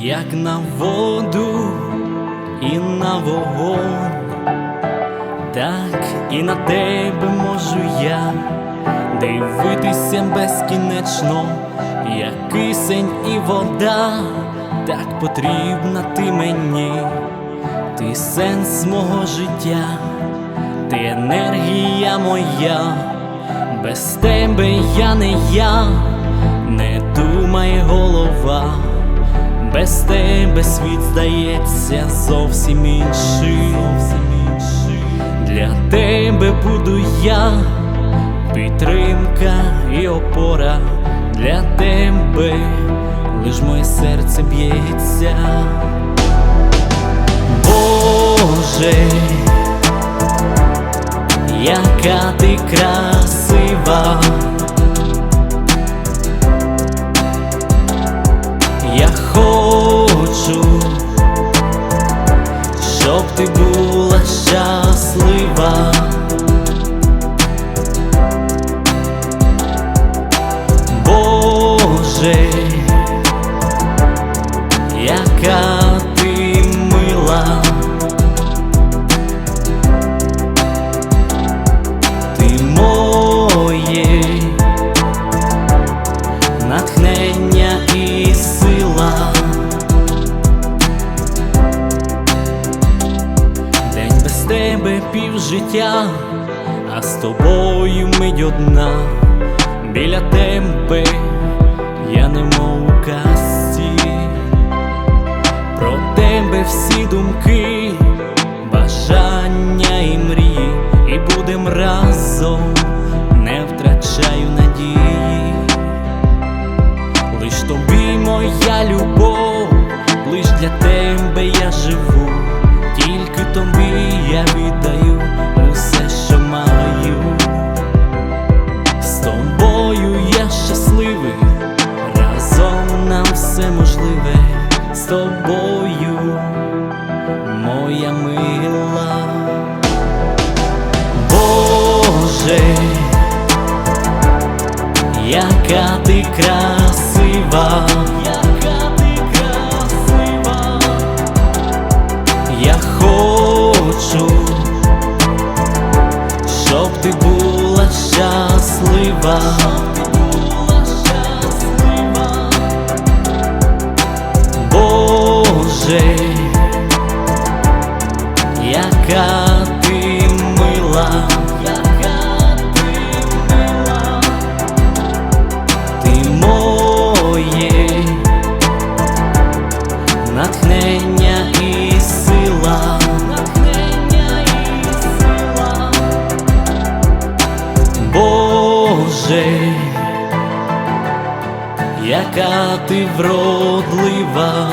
як на воду і на вогонь, так і на тебе можу я дивитися безкінечно, як кисень і вода, так потрібна ти мені, ти сенс мого життя, ти енергія моя, без тебе я не я, не думай голова. Без тебе світ здається зовсім інший. Для тебе буду я, підтримка і опора. Для тебе лиш моє серце б'ється. Боже, яка ти красива. Ти була щаслива. Боже, День пів тебе півжиття, а з тобою мить одна. Біля тебе я немов у казці, про тебе всі думки, тобою, моя мила. Боже, яка ти красива, Боже, яка ти мила, яка ти мила, ти моє натхнення і сила, натхнення і сила, Боже, яка ти вродлива.